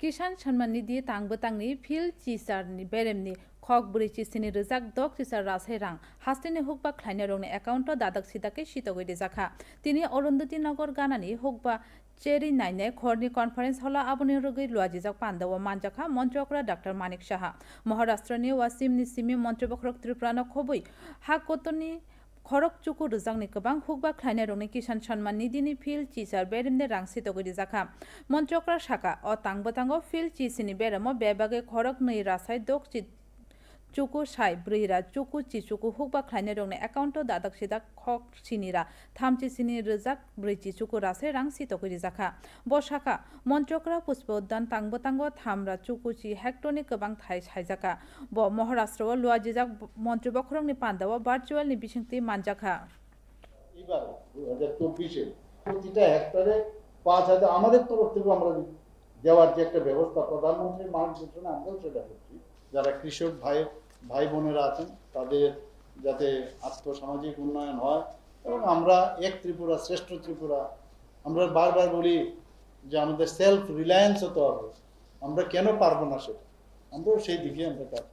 किसान सन्मान निधि तांबो तांनि फिल चिसारनि बेरेमनि खक ब्रै चिसिनि रोजाक दक चिसार रासै रां हास्टेनि हुकबा ख्लाइने रंनि एकाउन्ट दादक सिदाके सितगै देजाखा তিনি অরুন্ধতী নগর গানানি হুকবা চেরি নাইনে খরনি কনফারেন্স হলা আবনি রুগৈ লুয়াজিজাক পান্দাও মানজাখা মন্ত্রকরা ডাক্তার মানিক সাহা মহারাষ্ট্রনি ওয়াসিমনি সিমি মন্ত্রবখরক ত্রিপুরানো খবই হা কতনি খরক চুকু রুজাংনি কবাং হুকবা খ্লাইনে রংনি কিষান সন্মান নিদিনি ফিল চিচার বেরেমনে রাংসিত গরি জাখা। মন্ত্রকরা শাখা অ তাংবতাঙ্গ ফিল চিসিনি বেরামো বেবাগে খরক নই রাসায় দোক চিত চুকু সাই ব্রৈরা চুকু চিচুকু হুকবা খ্লাইনে রংনি একাউন্ট দাদাক সিদাক, খক সিনিরা, থামচি সিনি রোজাক ব্रै চিচুকু রাসে রাং সিতগৈ জাখা। বসাখা মন্ত্রকরা পুষ্প উদ্যান, তাংবো তাঙ্গো থামরা চুকুচি হেক্টরনি গোबां থাই সাইজাখা ব মহারাষ্ট্র লুয়াজিজাক মন্ত্রী বখরংনি পান্দাও ভার্চুয়ালনি বিসংতি মানজাখা। এবার প্রতিটা হেক্টরে পাঁচ হাজার, আমাদের তরফ থেকে আমরা দেওয়ার যে একটা ব্যবস্থা প্রধানমন্ত্রীর মার্গদর্শনে আমরাও সেটা করছি। যারা কৃষক ভাই ভাই বোনেরা আছেন, তাদের যাতে আর্থসামাজিক উন্নয়ন হয় এবং আমরা এক ত্রিপুরা, শ্রেষ্ঠ ত্রিপুরা, আমরা বারবার বলি যে আমাদের সেলফ রিলায়েন্স হতে হবে। আমরা কেন পারব না সেটা? আমরাও সেই দিকে আমরা কাজ